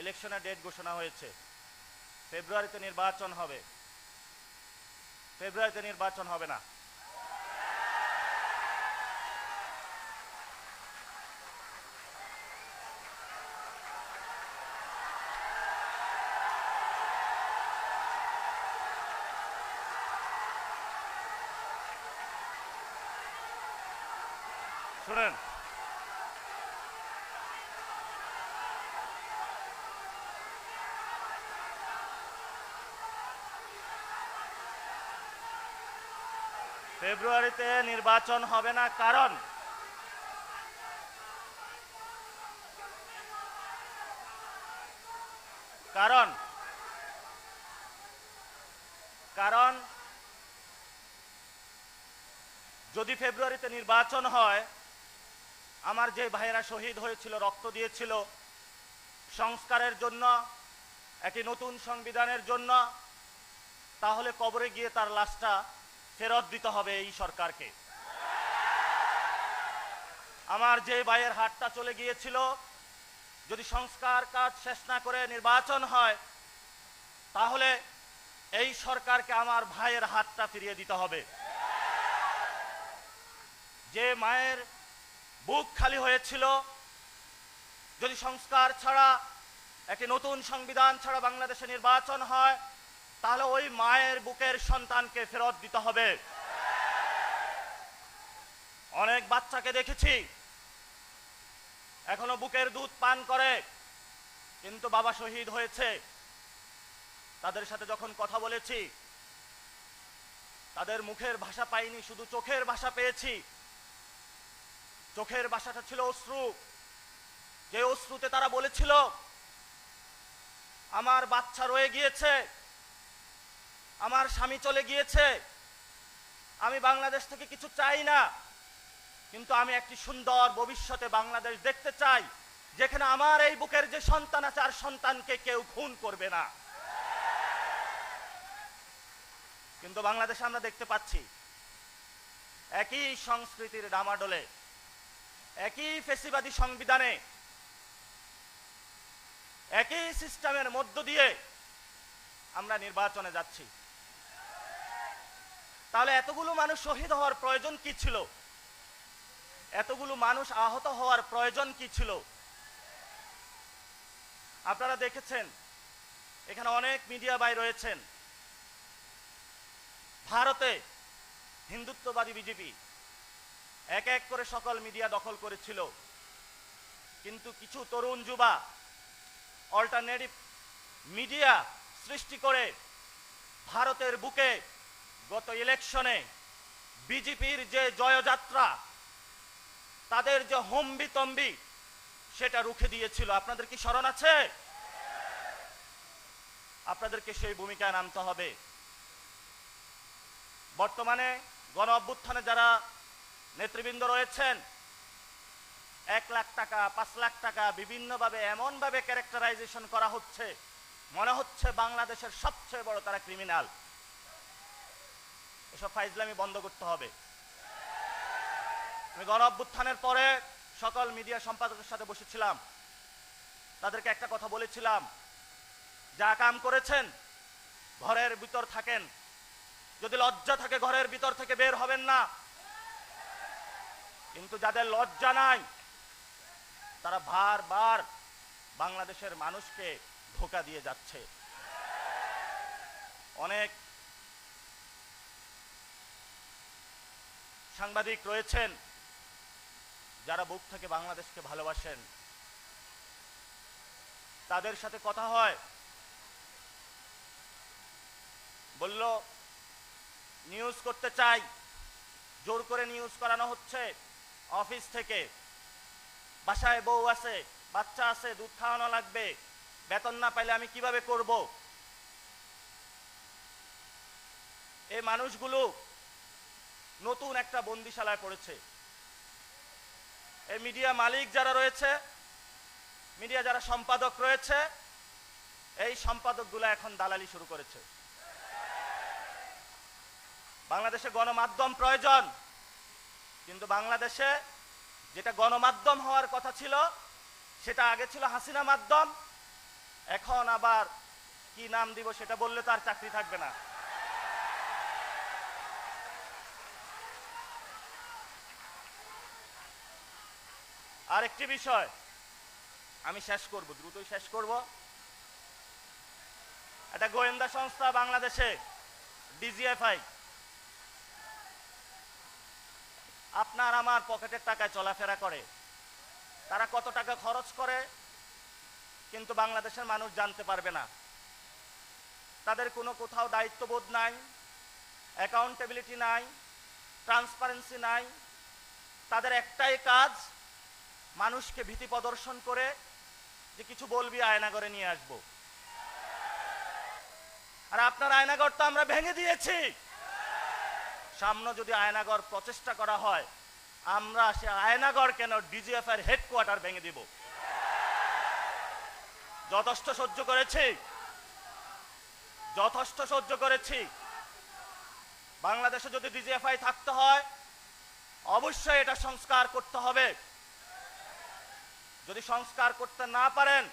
ইলেকশনের ডেট ঘোষণা হয়েছে। ফেব্রুয়ারিতে নির্বাচন হবে। ফেব্রুয়ারিতে নির্বাচন হবে না। শুনেন ফেব্রুয়ারিতে নির্বাচন হবে না, কারণ কারণ কারণ যদি ফেব্রুয়ারিতে নির্বাচন হয়, আমার যে ভাইয়েরা শহীদ হয়েছিল, রক্ত দিয়েছিল, সংস্কারের জন্য, একটি নতুন সংবিধানের জন্য, তাহলে কবরে গিয়ে তার লাশটা ফেরত দিতে হবে এই সরকারকে। আমার যে ভাইয়ের হাতটা চলে গিয়েছিল, যদি সংস্কার কাজ শেষ না করে নির্বাচন হয়, তাহলে এই সরকারকে আমার ভাইয়ের হাতটা ফিরিয়ে দিতে হবে। যে মায়ের বুক খালি হয়েছিল, যদি সংস্কার ছাড়া, একটি নতুন সংবিধান ছাড়া বাংলাদেশে নির্বাচন হয় তাহলে ওই মায়ের বুকের সন্তানকে ফেরত দিতে হবে। অনেক বাচ্চাকে দেখেছি, এখনও বুকের দুধ পান করে, কিন্তু বাবা শহীদ হয়েছে। তাদের সাথে যখন কথা বলেছি, তাদের মুখের ভাষা পাইনি, শুধু চোখের ভাষা পেয়েছি। চোখের ভাষাটা ছিল অশ্রু। যে অশ্রুতে তারা বলেছিল, আমার বাচ্চা রয়ে গিয়েছে আমার স্বামী চলে গিয়েছে। আমি বাংলাদেশ থেকে কিছু চাই না, কিন্তু আমি একটি সুন্দর ভবিষ্যতে বাংলাদেশ দেখতে চাই, যেখানে আমার এই বুকের যে সন্তান আছে, আর সন্তানকে কেউ খুন করবে না। কিন্তু বাংলাদেশে আমরা দেখতে পাচ্ছি, একই সংস্কৃতির ডামাডোলে, একই ফেসিবাদী সংবিধানে, একই সিস্টেমের মধ্য দিয়ে আমরা নির্বাচনে যাচ্ছি। তাহলে এতগুলো মানুষ শহীদ হওয়ার প্রয়োজন কি ছিল? এতগুলো মানুষ আহত হওয়ার প্রয়োজন কি ছিল? আপনারা দেখেছেন, এখানে অনেক মিডিয়া ভাই রয়েছেন। ভারতে হিন্দুত্ববাদী বিজেপি এক এক করে সকল মিডিয়া দখল করেছিল। কিন্তু কিছু তরুণ যুবা অল্টারনেটিভ মিডিয়া সৃষ্টি করে ভারতের বুকে গত ইলেকশনে বিজেপির যে জয়যাত্রা, তাদের যে হম্বি তম্বি সেটা রুখে দিয়েছিল। আপনাদের কি স্মরণ আছে? আপনাদেরকে সেই ভূমিকায় নামতে হবে। বর্তমানে গণ অভ্যুত্থানে যারা নেতৃবৃন্দ রয়েছেন, এক লাখ টাকা, পাঁচ লাখ টাকা বিভিন্নভাবে, এমনভাবে ক্যারেক্টারাইজেশন করা হচ্ছে, মনে হচ্ছে বাংলাদেশের সবচেয়ে বড় তারা ক্রিমিনাল এসব ফাইজলামি বন্ধ করতে হবে। আমি গণ অভ্যুত্থানের পরে সকল মিডিয়া সম্পাদকের সাথে বসেছিলাম। তাদেরকে একটা কথা বলেছিলাম, যা কাম করেছেন, ঘরের ভিতর থাকেন। যদি লজ্জা থাকে, ঘরের ভিতর থেকে বের হবেন না। কিন্তু যাদের লজ্জা নাই, তারা বারবার বাংলাদেশের মানুষকে ধোকা দিয়ে যাচ্ছে। অনেক সাংবাদিক রয়েছেন, যারা বুক থেকে বাংলাদেশকে ভালোবাসেন। তাদের সাথে কথা হয়। বলল নিউজ করতে চাই। জোর করে নিউজ করানো হচ্ছে। অফিস থেকে। বাসায় বউ আছে, বাচ্চা আছে, দুধ খাওয়ানো লাগবে। বেতন না পাইলে আমি কীভাবে করব? এই মানুষগুলো নতুন একটা বন্দিশালায় পড়েছে। এই মিডিয়া মালিক যারা রয়েছে, মিডিয়া যারা সম্পাদক রয়েছে, এই সম্পাদকগুলো এখন দালালি শুরু করেছে। বাংলাদেশে গণমাধ্যম প্রয়োজন, কিন্তু বাংলাদেশে যেটা গণমাধ্যম হওয়ার কথা ছিল, সেটা আগে ছিল হাসিনা মাধ্যম, এখন আবার কি নাম দিব সেটা বললে তার চাকরি থাকবে না। আরেকটি বিষয়। আমি শেষ করব, দ্রুতই শেষ করব। একটা গোয়েন্দা সংস্থা বাংলাদেশে, ডিজিএফআই। আপনার আমার পকেটের টাকায় চলাফেরা করে। তারা কত টাকা খরচ করে, কিন্তু বাংলাদেশের মানুষ জানতে পারবে না। তাদের কোনো কোথাও দায়িত্ববোধ নাই অ্যাকাউন্টেবিলিটি নাই ট্রান্সপারেন্সি নাই। তাদের একটাই কাজ মানুষকে ভীতি প্রদর্শন করে যে কিছু বলবি, আয়নাগরে নিয়ে আসব। আর আপনার আয়নাগর তো আমরা ভেঙে দিয়েছি। সামনে যদি আয়নাগর প্রচেষ্টা করা হয়, আমরা সে আয়নাগর কেন ডিজিএফ এর হেডকোয়ার্টার ভেঙে দিব? যথেষ্ট সহ্য করেছি। যথেষ্ট সহ্য করেছি। বাংলাদেশে যদি ডিজিএফআই থাকতে হয়, অবশ্যই এটা সংস্কার করতে হবে। যদি সংস্কার করতে না পারেন,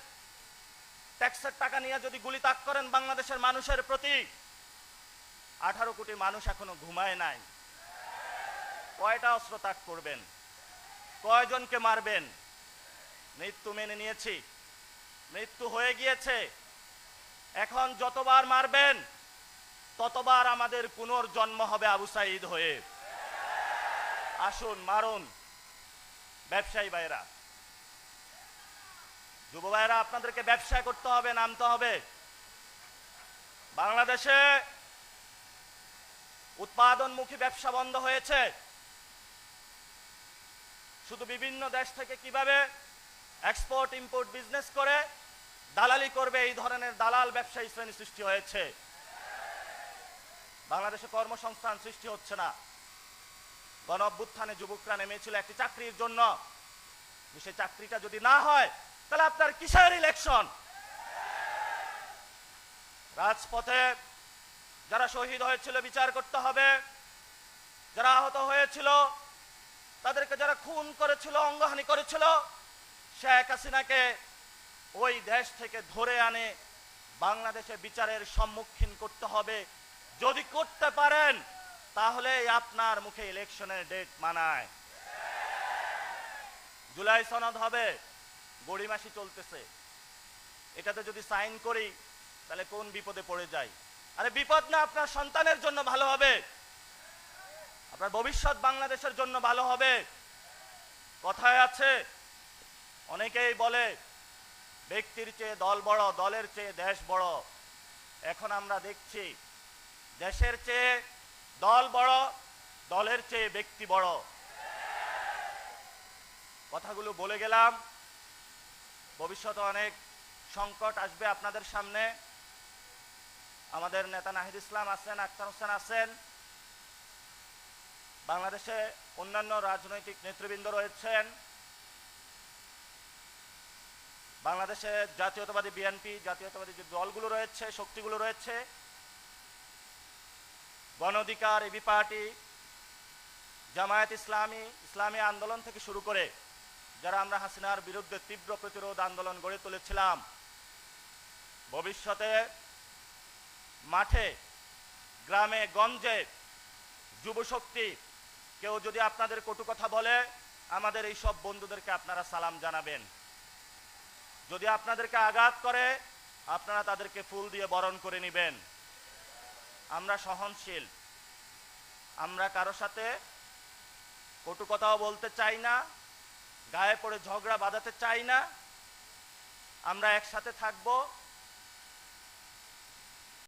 ট্যাক্সের টাকা নিয়ে যদি গুলি তাক করেন বাংলাদেশের মানুষের প্রতি, আঠারো কোটি মানুষ এখনও ঘুমায় নাই। কয়টা অস্ত্র তাক করবেন? কয়জনকে মারবেন? মৃত্যু মেনে নিয়েছি। মৃত্যু হয়ে গিয়েছে। এখন যতবার মারবেন, ততবার আমাদের পুনর্জন্ম হবে আবু সাইদ হয়ে। আসুন, মারুন। ব্যবসায়ী ভাইরা যুব ভাইরা আপনাদেরকে ব্যবসা করতে হবে, নামতে হবে। বাংলাদেশে উৎপাদনমুখী ব্যবসা বন্ধ হয়েছে। শুধু বিভিন্ন দেশ থেকে কীভাবে এক্সপোর্ট ইম্পোর্ট বিজনেস করে দালালি করবে, এই ধরনের দালাল ব্যবসায়ী শ্রেণি সৃষ্টি হয়েছে। বাংলাদেশে কর্মসংস্থান সৃষ্টি হচ্ছে না। গণ অভ্যুত্থানে যুবকরা নেমেছিল একটি চাকরির জন্য। সেই চাকরিটা যদি না হয় তাহলে আপনার কিসের ইলেকশন রাজপথে যারা শহীদ হয়েছিল বিচার করতে হবে, যারা আহত হয়েছিল, তাদেরকে যারা খুন করেছিল, অঙ্গহানি করেছিল, শেখ হাসিনাকে ওই দেশ থেকে ধরে আনে, বাংলাদেশে বিচারের সম্মুখীন করতে হবে। যদি করতে পারেন, তাহলে আপনার মুখে ইলেকশনের ডেট মানায়। জুলাই সনদ হবে। গড়িমাসি চলতেছে। এটাতে যদি সাইন করি, তাহলে কোন বিপদে পড়ে যাই? আরে বিপদ না, আপনার সন্তানের জন্য ভালো হবে। আপনার ভবিষ্যৎ বাংলাদেশের জন্য ভালো হবে। কথায় আছে, অনেকেই বলে, ব্যক্তির চেয়ে দল বড়, দলের চেয়ে দেশ বড়। এখন আমরা দেখছি, দেশের চেয়ে দল বড়, দলের চেয়ে ব্যক্তি বড়। কথাগুলো বলে গেলাম। ভবিষ্যতে অনেক সংকট আসবে আপনাদের সামনে। আমাদের নেতা নাহিদ ইসলাম আছেন আখতার হোসেন আছেন। বাংলাদেশে অন্যান্য রাজনৈতিক নেতৃবৃন্দ রয়েছেন। বাংলাদেশে জাতীয়তাবাদী বিএনপি, জাতীয়তাবাদী যে দলগুলো রয়েছে, শক্তিগুলো রয়েছে, গণ অধিকার, এবি পার্টি, জামায়াত ইসলামী ইসলামী আন্দোলন থেকে শুরু করে যারা আমরা হাসিনার বিরুদ্ধে তীব্র প্রতিরোধ আন্দোলন গড়ে তুলেছিলাম, ভবিষ্যতে মাঠে, গ্রামে, গঞ্জে যুবশক্তি কেউ যদি আপনাদের কটু কথা বলে, আমাদের এই সব বন্ধুদেরকে আপনারা সালাম জানাবেন। যদি আপনাদেরকে আঘাত করে, আপনারা তাদেরকে ফুল দিয়ে বরণ করে নেবেন। আমরা সহনশীল। আমরা কারও সাথে কটু কথাও বলতে চাই না। গায়ে পড়ে ঝগড়া বাঁধাতে চাই না। আমরা একসাথে থাকব।